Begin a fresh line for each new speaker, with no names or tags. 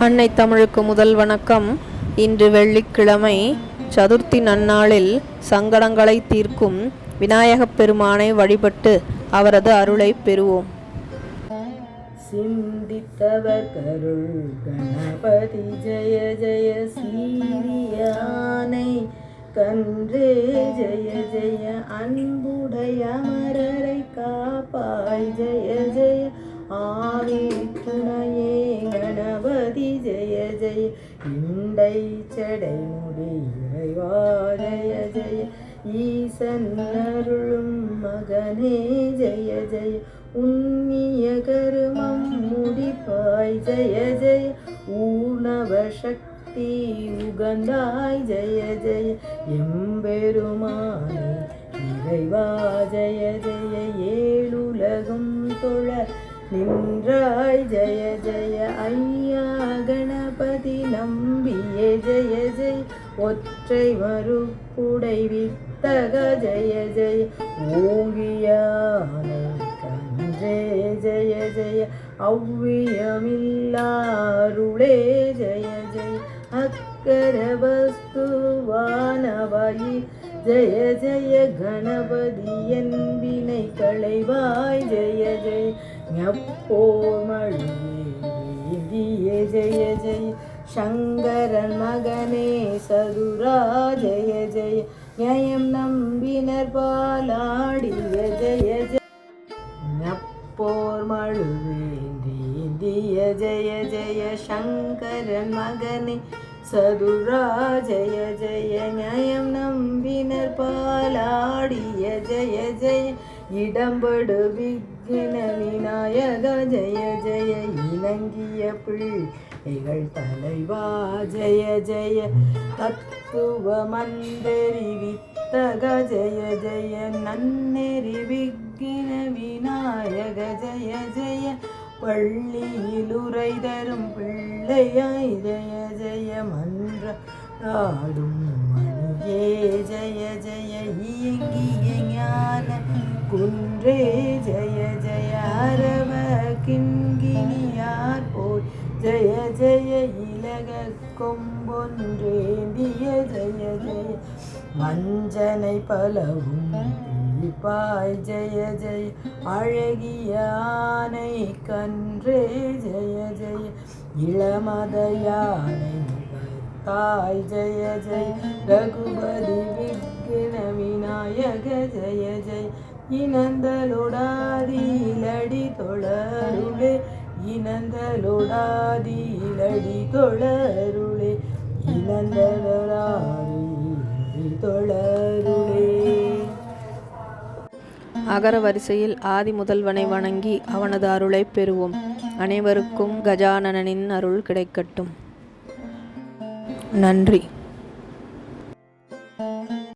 அன்னை தமிழுக்கு முதல் வணக்கம். இன்று வெள்ளிக்கிழமை சதுர்த்தி நன்னாளில் சங்கடங்களை தீர்க்கும் விநாயகப் பெருமானை வழிபட்டு அவரது அருளை பெறுவோம்.
சிந்தித்தவர் கருள் கணபதி ஜெய ஜெய சீரியானை கன்றே ஜெய ஜெய அன்புடைய அமரரை காப்பா இண்டை செடை முடி இறைவா ஜெய ஜெய. ஈசன் அருளும் மகனே ஜெய ஜெய. உன்னிய கருமம் முடிப்பாய் ஜெய ஜெய. ஊனவ சக்தி உகந்தாய் ஜெய ஜெய. எம்பெருமானே இறைவா ஜெய ஜெய. ஏழுலகம் தொழ நின்றாய் ஜெய ஜெய. ஐயா ஒற்றை மறுப்புடை வித்தக ஜெய ஜெய. ஓங்கியானை கன்றே ஜெய ஜெய. அவ்வியமில்லாருளே ஜெய ஜெய. அக்கர வஸ்துவானவாயி ஜெய ஜெய. கணபதி என் வினை களைவாய் ஜெய ஜெய. ஞப்போர் மழுவே ஜெய ஜெய. சங்கரன் மகனே சதுரா ஜெய ஜெய நியாயம் நம்பினர் பாலாடிய ஜெய ஜெய நப்போர் மழுவேந்திய ஜெய ஜெய சங்கரன் மகனே சதுரா ஜெய ஜெய நியாயம் நம்பினர் பாலாடிய ஜெய ஜெய இடம்படு விக்ன விநாயக ஜெய ஜெய இணங்கிய பிள்ளைகள் தலைவா ஜெய ஜெய தத்துவ மந்தரி வித்தக ஜெய ஜெய நன்னெறி விக்ன விநாயக ஜெய ஜெய பள்ளியில் உரை தரும் பிள்ளையாய் ஜெய ஜெய மன்ற ஆடும் மணியே. ஜெய ஜெய இயங்கிய ஞான குன்றே ஜெய ஜயாரவ அரவ கிண்கிணியார் போய் ஜெய ஜெய இலக கொம்பொன்றேந்திய ஜெய ஜெய வஞ்சனை பலவும் தீர்ப்பாய் ஜெய ஜெய அழகியானை கன்றே ஜெய ஜெய இளமத யானை தாய் ஜெய ஜெய ரகுபதி விக்ன விநாயக ஜெய ஜெய இனந்தலொடாதீலடி தொழருளே இனந்தலொடாதீலடி தொழருளே இனந்தலொடாதீலடி தொழருளே.
அகர வரிசையில் ஆதி முதல்வனை வணங்கி அவனது அருளை பெறுவோம். அனைவருக்கும் கஜானனனின் அருள் கிடைக்கட்டும். நன்றி.